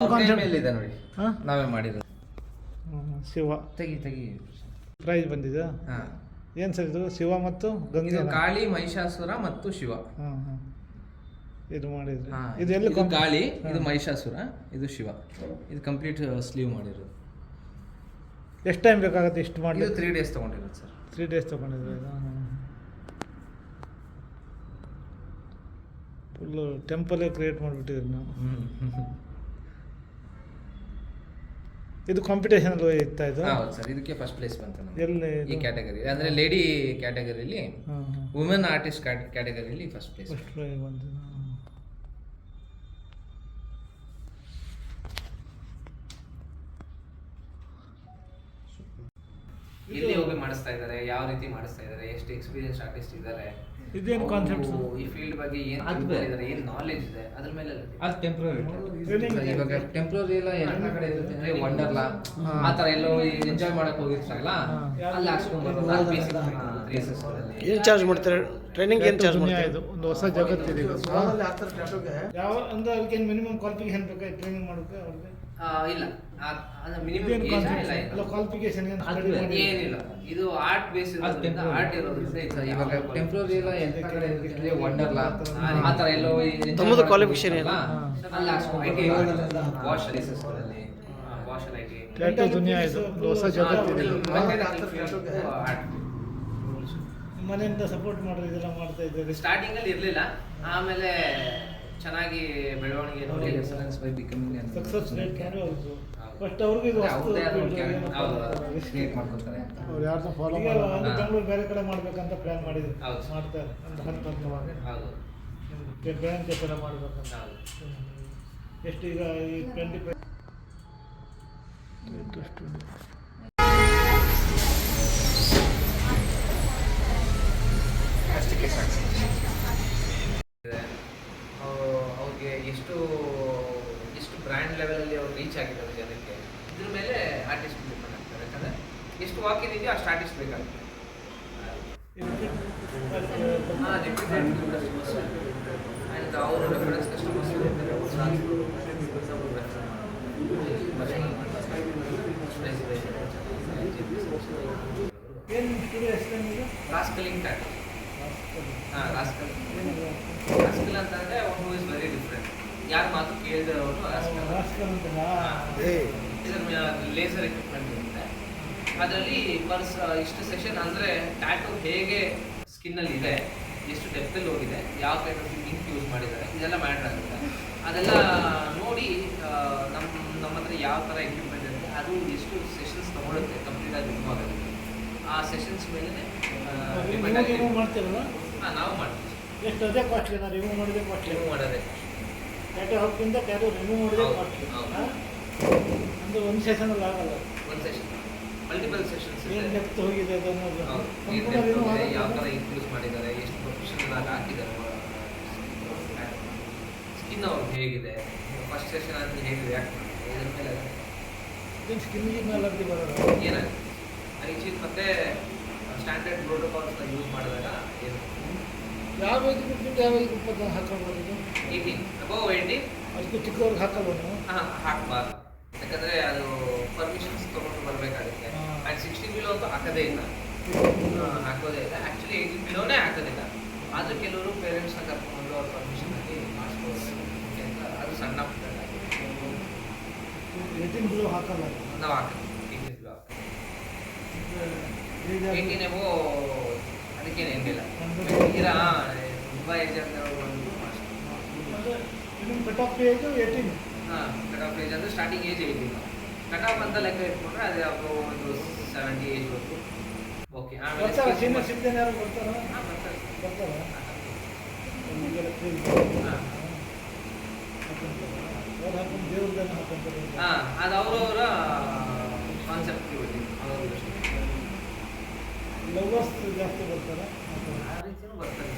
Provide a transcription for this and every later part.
ಇದೆ ನೋಡಿ. ಹಾಂ? ನಾವೇ ಮಾಡಿರೋದು. ಶಿವ. ತೆಗಿ ತೆಗಿ. ಪ್ರೈಸ್ ಬಂದಿದೆ? ಹಾಂ. ಏನು ಸರ್ ಇದು? ಶಿವ ಮತ್ತು ಗಂಗೆ ಇದು ಕಾಳಿ ಮಹಿಷಾಸುರ ಮತ್ತು ಶಿವ. ಹಾಂ ಹಾಂ ಇದು ಮಾಡಿದ್ರು. ಹಾ, ಇದು ಎಲ್ಲ ಇದು ಕಾಳಿ ಇದು ಮಹಿಷಾಸುರ ಇದು ಶಿವ. ಇದು ಕಂಪ್ಲೀಟ್ ಸ್ಲೀವ್ ಮಾಡಿರೋದು. ಎಷ್ಟು ಟೈಮ್ ಬೇಕಾಗುತ್ತೆ ಇಷ್ಟು ಇದು ಮಾಡಲಿ ತ್ರೀ ಡೇಸ್ ತಗೊಂಡಿರೋದು ಸರ್. ತ್ರೀ ಡೇಸ್ ತೊಗೊಂಡಿದ್ರು ಇದು? ಫುಲ್ಲು ಟೆಂಪಲೇ ಕ್ರಿಯೇಟ್ ಮಾಡಿಬಿಟ್ಟಿದ್ರು ನಾವು. ಇದು ಕಾಂಪಿಟೇಷನ್ ಇತ್ತಾ ಇದು ಹೌದು ಸರ್ ಇದಕ್ಕೆ ಫಸ್ಟ್ ಪ್ಲೇಸ್ ಬಂತು ನಮ್ಗೆ. ಎಲ್ಲಿ ಈ ಕ್ಯಾಟಗರಿ ಅಂದ್ರೆ ಲೇಡಿ ಕ್ಯಾಟಗರಿಲಿ ಹಾಂ ಹಾಂ. ವುಮೆನ್ ಆರ್ಟಿಸ್ಟ್ ಕ್ಯಾಟಗರಿಲಿ ಫಸ್ಟ್ ಪ್ಲೇಸ್ ಫಸ್ಟ್ ಪ್ಲೇಸ್ ಬಂತು ಇಲ್ಲಿ ಹೋಗಿ ಮಾಡಿಸ್ತಾ ಇದ್ದಾರೆ ಯಾವ ರೀತಿ ಮಾಡಿಸ್ತಾ ಇದ್ದಾರೆ ಎಷ್ಟು ಎಕ್ಸ್ಪೀರಿಯನ್ಸ್ ಆರ್ಟಿಸ್ಟ್ ಇದ್ದಾರೆ? ಇದೇನು ಕಾನ್ಸೆಪ್ಟ್ಸ್ ಈ ಫೀಲ್ಡ್ ಬಗ್ಗೆ ಏನ್ ತಿಳ್ಕೊಂಡಿದ್ದಾರೆ ಏನು ನಾಲೆಜ್ ಇದೆ ಅದ್ರ ಮೇಲೆ ಅದು ಟೆಂಪ್ರರಿ ಇವಾಗ ಟೆಂಪ್ರರಿ ಎಲ್ಲ ಎಲ್ಲ ಕಡೆ ಇರುತ್ತೆ ಅಂದ್ರೆ ವಂಡರ್ಲಾ. ಆ ತರ ಎಲ್ಲೋ ಎಂಜಾಯ್ ಮಾಡಕ್ ಹೋಗಿರ್ತಾರಲ್ಲ. ಅಲ್ಲಿ ಹಾಕ್ಸ್ಕೊಂಡ್ ಬರೋದು ಅಲ್ಲಿ basic places ಗಳಲ್ಲಿ. ಏನು ಚಾರ್ಜ್ ಮಾಡ್ತಾರೆ? ಟ್ರೈನಿಂಗ್ ಏನು ಚಾರ್ಜ್ ಮಾಡ್ತಾರೆ? ಇದು ಒಂದು ಹೊಸ ಜಗತ್ತಿದೆ ಇದು. ಯಾವ ಅಂದ್ರೆ ಅದಕ್ಕೆ ಮಿನಿಮಮ್ ಕ್ವಾಲಿಫಿಕೇಶನ್ ಬೇಕಾಗಿ ಟ್ರೈನಿಂಗ್ ಮಾಡೋಕೆ ಅವ್ರಿಗೆ. ಇಲ್ಲ. ಮಿನಿಮಮ್ ಇಲ್ಲ ಕ್ವಾಲಿಫಿಕೇಶನ್ ಏನಿಲ್ಲ. ಇದು ಆರ್ಟ್ ಬೇಸ್ ಇರೋದ್ರಿಂದ. ಆರ್ಟ್ ಇರೋದ್ರಿಂದ ಇವಾಗ ಟೆಂಪ್ರರಿ ಎಲ್ಲ ಎಲ್ಲ ಕಡೆ ವಂಡರ್ಲಾ ಆ ತರ ಎಲ್ಲೋ ಅಲ್ಲ ತಮ್ಮದು ಏನು? ಹೋಗಿರ್ತಾರಲ್ಲ, ಅಲ್ಲಿ ಐಟಿ ವಾಶ್ಗಳಲ್ಲಿ ವಾಶ್ ಐಟಿ ಟ್ಯಾಟೂ ದುನಿಯಾ ಇದು. ಹೊಸ ಜಗತ್ತಿದೆ ಇದು. ಮನೆಯಿಂದ ಸಪೋರ್ಟ್ ಮಾಡೋದು ಇದೆಲ್ಲ ಮಾಡ್ತಾ ಇದ್ದಾರೆ? ಸ್ಟಾರ್ಟಿಂಗ್ ಅಲ್ಲಿ ಇರ್ಲಿಲ್ಲ. ಆಮೇಲೆ ಚೆನ್ನಾಗಿ ಬೆಳವಣಿಗೆ ನೋಡಿ excellence by becoming success rate can also. But ಅವ್ರಿಗೆ ಇದು ಅಂದ್ರೆ risk. ಕ್ರಿಯೇಟ್ ಮಾಡ್ಕೊತಾರೆ ಅವ್ರು ಯಾರ್ದು ಫಾಲೋ ಮಾಡ್ತಾರೆ ಬೆಂಗಳೂರು ಬೇರೆ ಕಡೆ ಮಾಡ್ಬೇಕಂತ ಪ್ಲಾನ್ ಮಾಡಿದ್ರು. ಹೌದು. ಮಾಡ್ತಾರೆ. ಒಂದು ಹತ್ತು ಹಂತವಾಗಿ ಹೌದು. ಬ್ಯಾಂಕ್ ಮಾಡಬೇಕು ಮಾಡ್ಬೇಕಂತ. ಎಷ್ಟು ಈಗ ಈ ಟ್ವೆಂಟಿ ಫೈವ್ ಇದೆ. ಅವ್ರು- ಅವ್ರಿಗೆ ಎಷ್ಟು ಎಷ್ಟು ಬ್ರ್ಯಾಂಡ್ ಲೆವೆಲಲ್ಲಿ ಅವ್ರು ರೀಚ್ ಆಗಿದ್ದಾರೆ ಜನಕ್ಕೆ ಇದ್ರ ಮೇಲೆ ಆರ್ಟಿಸ್ಟ್ ಡಿಪೆಂಡ್ ಆಗ್ತಾರೆ ಯಾಕಂದ್ರೆ ಎಷ್ಟು ವಾಕಿನ್ ಇದೆಯೋ ಅಷ್ಟು ಆರ್ಟಿಸ್ಟ್ ಬೇಕಾಗುತ್ತೆ ಕಸ್ಟಮರ್ಸ್ ಏನು ಸ್ಟುಡಿಯೋ ಹೆಸರೇನಿದೆ ರಾಸ್ಕಲಿಂಗ್ ಟ್ಯಾಟ್ ಹಾಂ ರಾಸ್ಕಲ್ ರಾಸ್ಕಲ್ ಅಂತಂದ್ರೆ ಅವನು ಇಸ್ ವೆರಿ ಡಿಫ್ರೆಂಟ್ ಯಾರು ಮಾತು ಕೇಳಿದ್ರೆ ಅವನು ರಾಸ್ಕಲ್ ರಾಸ್ಕಲ್ ಲೇಸರ್ ಎಕ್ವಿಪ್ಮೆಂಟ್ ಇರುತ್ತೆ ಅದರಲ್ಲಿ ಪರ್ಸ್ ಇಷ್ಟು ಸೆಷನ್ ಅಂದರೆ ಟ್ಯಾಟೂ ಹೇಗೆ ಸ್ಕಿನ್ನಲ್ಲಿ ಇದೆ ಎಷ್ಟು ಡೆಪ್ತಲ್ಲಿ ಹೋಗಿದೆ ಯಾವ ಟೈಪ್ ಆಫ್ ಇಂಕ್ ಯೂಸ್ ಮಾಡಿದ್ದಾರೆ ಇದೆಲ್ಲ ಮ್ಯಾಟರ್ ಆಗುತ್ತೆ. ಅದೆಲ್ಲ ನೋಡಿ ನಮ್ಮ ನಮ್ಮ ಹತ್ರ ಯಾವ ಥರ ಎಕ್ವಿಪ್ಮೆಂಟ್ ಇರುತ್ತೆ ಅದು ಎಷ್ಟು ಸೆಷನ್ಸ್ ತೊಗೊಳುತ್ತೆ ಕಂಪ್ಲೀಟ್ ಆಗಿ ರಿಮೂವ್ ಆಗುತ್ತೆ ಆ ಸೆಷನ್ಸ್ ಮೇಲೆ ರಿಮೂವ್ ಮಾಡ್ತೀರಲ್ಲ? ಹಾಂ ನಾವು ಮಾಡ್ತೀವಿ. ಎಷ್ಟು ಅದೇ ಕಾಸ್ಟ್ಲಿ ನಾವು ರಿಮೂವ್ ಮಾಡಿದ್ರೆ ಕಾಸ್ಟ್ಲಿ ರಿಮೂವ್ ಮಾಡೋದೇ ಟ್ಯಾಟೂ ಹಾಕಿಂದ ಟ್ಯಾಟೂ ರಿಮೂವ್ ಮಾಡಿದ್ರೆ ಕಾಸ್ಟ್ಲಿ. ಒಂದು ಒಂದು ಸೆಷನಲ್ಲಿ ಆಗಲ್ಲ. ಒಂದು ಸೆಷನ್ ಮಲ್ಟಿಪಲ್ ಸೆಷನ್ಸ್ ಹೋಗಿದೆ ಅನ್ನೋದು ಯಾವ ಥರ ಇನ್ಕ್ಲೂಸ್ ಮಾಡಿದ್ದಾರೆ ಎಷ್ಟು ಪ್ರೊಫೆಷನಲ್ ಆಗಿ ಹಾಕಿದ್ದಾರೆ ಸ್ಕಿನ್ ಅವ್ರು ಹೇಗಿದೆ? ಫಸ್ಟ್ ಸೆಷನ್ ಅಂತ ಹೇಗೆ ರಿಯಾಕ್ಟ್ ಇದ್ರ ಮೇಲೆ ಸ್ಕಿನ್ ಅಗದಿ ಬರೋದು. ಏನಾಗುತ್ತೆ ಐಚಿ ಮತ್ತೆ ಸ್ಟ್ಯಾಂಡರ್ಡ್ ಪ್ರೋಟೋಕಾಲ್ಸ್ನ ಯೂಸ್ ಮಾಡಿದಾಗ ಏನು? ಯಾವ ಏಜ್ ಬಿಟ್ಬಿಟ್ಟು ಯಾವ ಇಪ್ಪತ್ತು ಅಷ್ಟು ಇದು ಏಯ್ಟೀನ್ ಅಬೌವ್ ಏಯ್ಟೀನ್ ಅದಕ್ಕೆ ಚಿಕ್ಕವ್ರಿಗೆ ಹಾಕಲ್ವ ನೀವು ಹಾಕಬಾರ್ದು. ಯಾಕಂದರೆ ಅದು ಹಾಕೋದೇ ಇಲ್ಲ ಹಾಕೋದೇ ಇಲ್ಲ. ಆ್ಯಕ್ಚುಲಿ ಏಯ್ಟೀನ್ ಬಿಲೋನೇ ಹಾಕೋದಿಲ್ಲ. ಆದರೂ ಕೆಲವರು ಪೇರೆಂಟ್ಸ್ನ ಕರ್ಕೊಂಡು ಅವ್ರ ಪರ್ಮಿಷನ್ ಅಲ್ಲಿ ಮಾಡಿಸ್ಕೊಳ್ಬೇಕು ಅಂತ. ಅದು ಸಣ್ಣ ಪುಟ್ಟದಾಗಿ ಏಯ್ಟೀನ್ ಬಿಲೋ ಹಾಕಲ್ಲ ನಾವು ಹಾಕೋದು ಏಯ್ಟೀನ್ ಬಿಲೋ ಏಯ್ಟೀನ್ ಎಬೋ ಅದಕ್ಕೇನು ಏನಿಲ್ಲ. ಒಂದು- ತುಂಬ ಏಜ್ ಅಂತ ಕಟ್ ಆಫ್ ಏಜ್ ಏಯ್ಟೀನ್ ಹಾಂ ಕಟ್ ಆಫ್ ಏಜ್ ಅಂದರೆ starting age eighteen cut off ಅಂತ ಲೆಕ್ಕ ಇಟ್ಕೊಂಡ್ರೆ ಅದು ಅವರು ಒಂದು ಸೆವೆಂಟಿ ಏಜ್ವರೆಗೂ ಓಕೆ ಬರ್ತಾರ ಆಮೇಲೆ ಸೀನಿಯರ್ ಸಿಟಿಜನ್ ಯಾರು ಬರ್ತಾರ? ಹಾಂ ಬರ್ತಾರೆ. ಬರ್ತಾರ ನಿಮಗೆಲ್ಲ ಹಾಂ. ಹಾಕೊಂಡು ದೇವ್ರದನ್ನ ಹಾಕೊಂತಾರೆ. ಹಾಂ ಅದು ಅವರವರ ಕಾನ್ಸೆಪ್ಟ್ ಅವರು ಲವರ್ಸ್ ಜಾಸ್ತಿ ಬರ್ತಾರ? ಆ ರೀತಿಯೂ ಬರ್ತಾರೆ.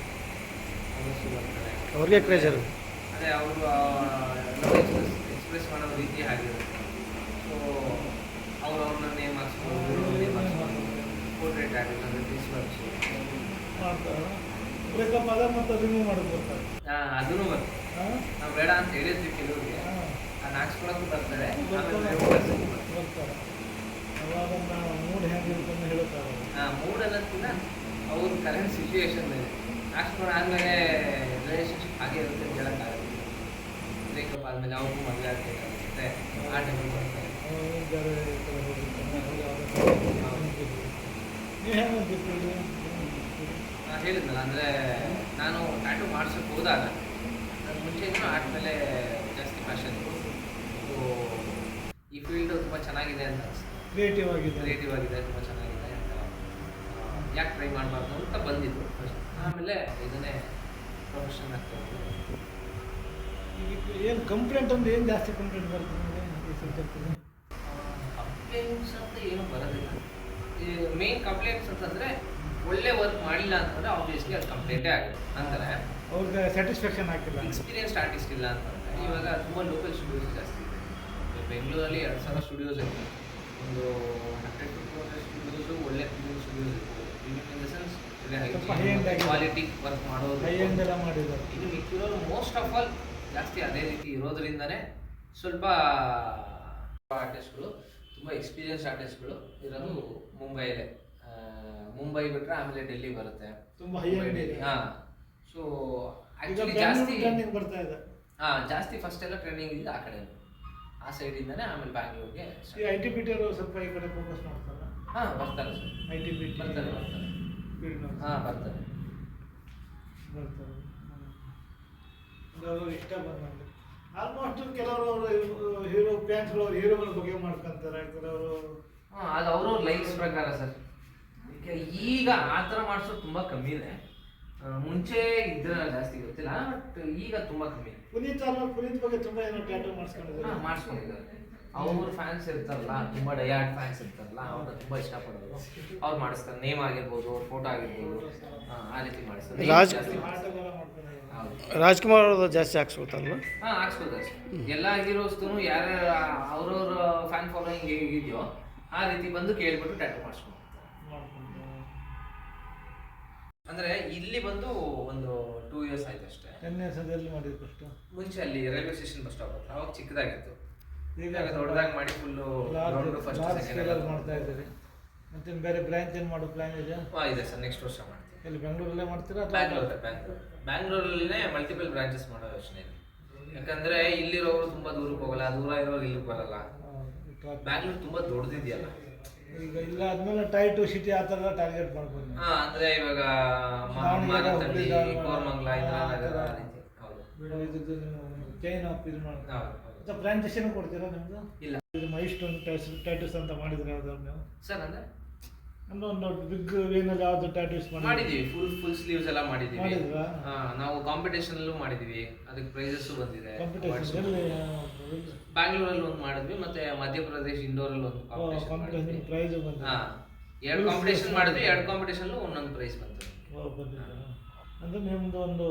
ಬರ್ತಾರೆ. ಅವ್ರಿಗೆ ಕ್ರೇಜ್ ಅದೇ ಅವರು ಲವ್ ಎಕ್ಸ್ಪ್ರೆಸ್ ಎಕ್ಸ್ಪ್ರೆಸ್ ಮಾಡೋ ರೀತಿ ಆಗಿರುತ್ತೆ ಸೊ ಅವ್ರು ಅವ್ರನ್ನ ನೇಮ್ ಹಾಕ್ಸ್ಕೊಂಡು ನೇಮ್ ಹಾಕ್ಸ್ಕೊಂಡು ಪೋರ್ಟ್ರೇಟ್ ಆಗಿಲ್ಲ ಅಂದರೆ ಫೇಸ್ ವರ್ಕ್ಸು ಮಾಡ್ತಾರ ಬ್ರೇಕಪ್ ಅದ ಮತ್ತೆ ರಿಮೂವ್ ಮಾಡಕ್ ಬರ್ತಾರೆ ಅದೂ ಬರ್ತದೆ ಹಾಂ? ನಾವು ಬೇಡ ಅಂತ ಹೇಳಿದ್ವಿ ಕೆಲವ್ರಿಗೆ. ಅದನ್ನ ಹಾಕ್ಸ್ಕೊಳಕ್ಕೂ ಬರ್ತಾರೆ. ಬರ್ತಾರೆ. ಅವಾಗ ನಾವು ಮೂಡ್ ಹೆಂಗಿರುತ್ತೆ ಅಂತ ಹೇಳೋಕ್ಕಾಗಲ್ಲ ಆ, ಮೂಡ್ ಅನ್ನೋದಕ್ಕಿಂತ ಅವ್ರ ಕರೆಂಟ್ ಸಿಚುವೇಶನ್ ಹಾಕ್ಸ್ಕೊಂಡು ಆದಮೇಲೆ ರಿಲೇಷನ್ಶಿಪ್ ಹಾಗೆ ಇರುತ್ತೆ ಅಂತ ಹೇಳೋಕ್ಕಾಗಲ್ಲ ಬ್ರೇಕಪ್ ಆದಮೇಲೆ ಅವ್ರಿಗೂ ಮದುವೆ ಆಗ್ಬೇಕಾಗುತ್ತೆ. ಆ ಟೈಮಲ್ಲಿ ಬರ್ತಾರೆ. ನೀವು ಹೆಂಗೆ ಅಂತಿರ್ತೀರಿ? ನಾನು ಹೇಳಿದ್ನಲ್ಲ ಅಂದರೆ ನಾನು ಟ್ಯಾಟು ಮಾಡ್ಸೋಕೆ ಹೋದಾಗ ನಾನು ಮುಂಚೆನೂ ಆರ್ಟ್ ಮೇಲೆ ಜಾಸ್ತಿ ಪ್ಯಾಷನ್ ಸೊ ಈ ಫೀಲ್ಡು ತುಂಬ ಚೆನ್ನಾಗಿದೆ ಅಂತ ಅನಿಸ್ತು ಕ್ರಿಯೇಟಿವ್ ಆಗಿದೆ. ಕ್ರಿಯೇಟಿವ್ ಆಗಿದೆ ತುಂಬ ಚೆನ್ನಾಗಿದೆ ಅಂತ ಯಾಕೆ ಟ್ರೈ ಮಾಡಬಾರ್ದು ಅಂತ ಬಂದಿದ್ದು ಫಸ್ಟ್ ಆಮೇಲೆ ಇದನ್ನೇ ಪ್ರೊಫೆಷನ್ ಆಗ್ತಾ ಈಗ ಏನು ಕಂಪ್ಲೇಂಟ್ ಅಂದ್ರೆ ಏನು ಜಾಸ್ತಿ ಕಂಪ್ಲೇಂಟ್ ಬರುತ್ತೆ ನಿಮಗೆ ಈ ಕಂಪ್ಲೇಂಟ್ಸ್ ಅಂತ ಏನು ಬರೋದಿಲ್ಲ. ಮೇನ್ ಕಂಪ್ಲೇಂಟ್ಸ್ ಅಂತಂದರೆ ಒಳ್ಳೆ ವರ್ಕ್ ಮಾಡಿಲ್ಲ ಅಂತಂದರೆ ಆಬ್ವಿಯಸ್ಲಿ ಅದು ಕಂಪ್ಲೇಂಟೇ ಆಗುತ್ತೆ. ಅಂದರೆ ಅವ್ರಿಗೆ ಸ್ಯಾಟಿಸ್ಫ್ಯಾಕ್ಷನ್ ಆಗ್ತಿಲ್ಲ ಎಕ್ಸ್ಪೀರಿಯನ್ಸ್ ಆರ್ಟಿಸ್ಟ್ ಇಲ್ಲ ಅಂತಂದರೆ ಇವಾಗ ತುಂಬ ಲೋಕಲ್ ಸ್ಟುಡಿಯೋಸ್ ಜಾಸ್ತಿ ಇದೆ. ಬೆಂಗಳೂರಲ್ಲಿ ಎರಡು ಸಾವಿರ ಸ್ಟುಡಿಯೋಸ್ ಇದೆ ಒಂದು hundred to two hundred studios ಒಳ್ಳೆ ಫಿಲ್ಮ್ ಸ್ಟುಡಿಯೋಸ್ ಇರ್ಬೋದು. In the sense. Quality work ಮಾಡೋದು. ಇನ್ನು ಮಿಕ್ಕಿರೋರು ಮೋಸ್ಟ್ ಆಫ್ ಆಲ್ ಜಾಸ್ತಿ ಅದೇ ರೀತಿ ಇರೋದ್ರಿಂದನೇ ಸ್ವಲ್ಪ ಆರ್ಟಿಸ್ಟ್ಗಳು ತುಂಬ ಎಕ್ಸ್ಪೀರಿಯನ್ಸ್ ಆರ್ಟಿಸ್ಟ್ಗಳು ಇರೋದು ಮುಂಬೈಯಲ್ಲೇ. ಮುಂಬೈ ಬಿಟ್ರೆ ಆಮೇಲೆ ಡೆಲ್ಲಿ ಬರುತ್ತೆ. ತುಂಬ ಹೈ ಹಾಂ. ಸೊ ಈಗ ಆ್ಯಕ್ಚುಲಿ ಜಾಸ್ತಿ ಜಾಸ್ತಿ ಬರ್ತಾ ಇದೆ. ಹಾಂ ಜಾಸ್ತಿ ಫಸ್ಟ್ ಎಲ್ಲ ಟ್ರೈನಿಂಗ್ ಇದೆ ಆ ಕಡೆ ಆ ಸೈಡಿಂದನೇ ಆಮೇಲೆ ಬ್ಯಾಂಗ್ಳೂರ್ಗೆ ಈ ಐ ಟಿ ಅವರು ಸ್ವಲ್ಪ ಈ ಕಡೆ ಫೋಕಸ್ ಮಾಡ್ತಾರೆ? ಹಾಂ ಬರ್ತಾರೆ ಸರ್. ಐ ಟಿ ಟಿ ಬರ್ತಾರೆ ಬರ್ತಾರೆ. ಹಾಂ ಬರ್ತಾರೆ. ಬರ್ತಾರೆ. ಅವರು ಇಷ್ಟ ಬಂದಂಗೆ. ಆಲ್ಮೋಸ್ಟ್ ಕೆಲವರು ಹೀರೋ ಫ್ಯಾನ್ಸ್ಗಳು ಹೀರೋಗಳ ಬಗ್ಗೆ ಮಾಡ್ಕೊಂತಾರೆ. ಕೆಲವರು ಹಾಂ ಅದು ಅವ್ರವ್ರ ಲೈಫ್ ಪ್ರಕಾರ ಸರ್. ಈಗ ಆ ಥರ ಮಾಡಿಸೋದು ತುಂಬ ಕಮ್ಮಿನೇ ಆ, ಮುಂಚೆ ಇದ್ರ ಜಾಸ್ತಿ ಗೊತ್ತಿಲ್ಲ ಬಟ್ ಈಗ ತುಂಬ ಕಮ್ಮಿ. ಪುನೀತ್ ಅಲ್ವಾ ಪುನೀತ್ ಬಗ್ಗೆ ತುಂಬಾ ಏನೋ ಟ್ಯಾಟೂ ಮಾಡಿಸ್ಕೊಂಡಿದ್ದಾರೆ. ಮಾಡಿಸ್ಕೊಂಡಿದ್ದಾರೆ. ಅವ್ರ ಫ್ಯಾನ್ಸ್ ಇರ್ತಾರಲ್ಲ ತುಂಬ ಡಯಾಡ್ ಫ್ಯಾನ್ಸ್ ಇರ್ತಾರಲ್ಲ ಅವ್ರನ್ನ ತುಂಬ ಇಷ್ಟಪಡೋರು. ಅವ್ರು ಮಾಡಿಸ್ತಾರೆ ನೇಮ್ ಆಗಿರ್ಬೋದು ಅವ್ರ ಫೋಟೋ ಆಗಿರ್ಬೋದು. ಆ, ಆ ರೀತಿ ಮಾಡಿಸ್ತಾರೆ. ರಾಜ್- ರಾಜ್ಕುಮಾರ್ ಅವ್ರದ್ದು ಜಾಸ್ತಿ ಹಾಕ್ಸ್ಕೊತಲ್ವ ಹಾಂ ಹಾಕ್ಸ್ಕೊತಾರೆ. ಎಲ್ಲ ಹೀರೋಸ್ದು ಯಾರ್ಯಾರು ಅವ್ರವ್ರ ಫ್ಯಾನ್ ಫಾಲೋಯಿಂಗ್ ಹೇಗಿದೆಯೋ ಆ ರೀತಿ ಬಂದು ಕೇಳ್ಬಿಟ್ಟು ಟ್ಯಾಟೂ ಮಾಡಿಸ್ಕೊಂಡು ಅಂದ್ರೆ ಇಲ್ಲಿ ಬಂದು ಒಂದು ಟೂ ಇಯರ್ಸ್ ಆಯ್ತು ಅಷ್ಟೇ. ಎಣ್ಣೆ ಸದಲ್ಲಿ ಮಾಡಿದ್ದು ಫಸ್ಟ್ ಮುಂಚೆ ಅಲ್ಲಿ ರೈಲ್ವೆ ಸ್ಟೇಷನ್ ಬಸ್ ಸ್ಟಾಪ್ ಹತ್ರ ಅವಾಗ ಚಿಕ್ಕದಾಗಿತ್ತು. ಈಗ ದೊಡ್ಡದಾಗಿ ಮಾಡಿ ಫುಲ್ಲು ಫಸ್ಟ್ ಸೆಕೆಂಡ್ ಮಾಡ್ತಾ ಇದ್ದೀರಿ. ಮತ್ತೆ ಬೇರೆ ಬ್ರಾಂಚ್ ಏನು ಮಾಡೋ ಪ್ಲಾನ್ ಇದೆ? ಇದೆ ಸರ್ ನೆಕ್ಸ್ಟ್ ವರ್ಷ ಮಾಡ್ತೀವಿ. ಇಲ್ಲಿ ಬೆಂಗಳೂರಲ್ಲೇ ಮಾಡ್ತೀರಾ ಬ್ಯಾಂಗ್ಳೂರ್ ಬ್ಯಾಂಗ್ಳೂರ್ ಬ್ಯಾಂಗ್ಳೂರಲ್ಲೇ ಮಲ್ಟಿಪಲ್ ಬ್ರಾಂಚಸ್ ಮಾಡೋ ಯೋಚನೆ ಇದೆ. ಯಾಕಂದ್ರೆ ಇಲ್ಲಿರೋರು ತುಂಬಾ ದೂರಕ್ಕೆ ಹೋಗಲ್ಲ ದೂರ ಇರೋರು ಇಲ್ಲಿಗೆ ಬರಲ್ಲ. ಬ್ಯಾಂಗ್ಳೂರ್ ತುಂಬಾ ದೊಡ್ಡದಿದೆಯಲ್ಲ. ಈಗ ಇಲ್ಲ ಆದ್ಮೇಲೆ ಟೈ ಟು ಸಿಟಿ ಆ ಥರ ಟಾರ್ಗೆಟ್ ಮಾಡ್ಬೋದು ಹಾ ಅಂದ್ರೆ ಇವಾಗ ಕೋರಮಂಗಲ ಇಂದಿರಾನಗರ ಆ. ರೀತಿ. ಹೌದು. ಬಿಡು ನೀವು ಚೈನ್ ಆಫ್ ಇದು ಮಾಡಿ ಹೌದು ಹೌದು. ಕೊಡ್ತೀರಾ ನಿಮ್ದು? ಇಲ್ಲ. ಇದು ಮೈಸ್ಟೋನ್ ಟೈಟುಸ್ ಅಂತ ಮಾಡಿದ್ರೆ ನೀವು? ಸರ್ ಅಂದ್ರೆ ಒಂದು ಬಿಗ್ ವೇನಲ್ಲಿ ಯಾವ್ದು ಟ್ಯಾಟೂಸ್ ಮಾಡಿದೀವಿ ಫುಲ್ ಫುಲ್ ಸ್ಲೀವ್ಸ್ ಎಲ್ಲ ಮಾಡಿದೀವಿ. ಮಾಡಿದ್ರಾ? ಹಾ, ನಾವು ಕಾಂಪಿಟೇಷನ್ ಅಲ್ಲೂ ಮಾಡಿದೀವಿ. ಅದಕ್ಕೆ ಪ್ರೈಸಸ್ ಬಂದಿದೆ. ಕಾಂಪಿಟೇಷನ್ ಎಲ್ಲಿ ಬ್ಯಾಂಗ್ಳೂರಲ್ಲಿ ಒಂದು ಮಾಡಿದ್ವಿ ಮತ್ತೆ ಮಧ್ಯಪ್ರದೇಶ್ ಇಂಡೋರ್ ಅಲ್ಲಿ ಒಂದು ಕಾಂಪಿಟೇಷನ್ ಕಾಂಪಿಟೇಷನ್ ಪ್ರೈಸ್ ಬಂದಿದೆ. ಹಾ ಎರಡು ಕಾಂಪಿಟೇಷನ್ ಮಾಡಿದ್ವಿ ಎರಡು ಕಾಂಪಿಟೇಷನ್ ಒಂದೊಂದು ಪ್ರೈಸ್ ಬಂತು. ಓ, ಬಂದಿದೆ ಅಂದ್ರೆ ನಿಮ್ದು ಒಂದು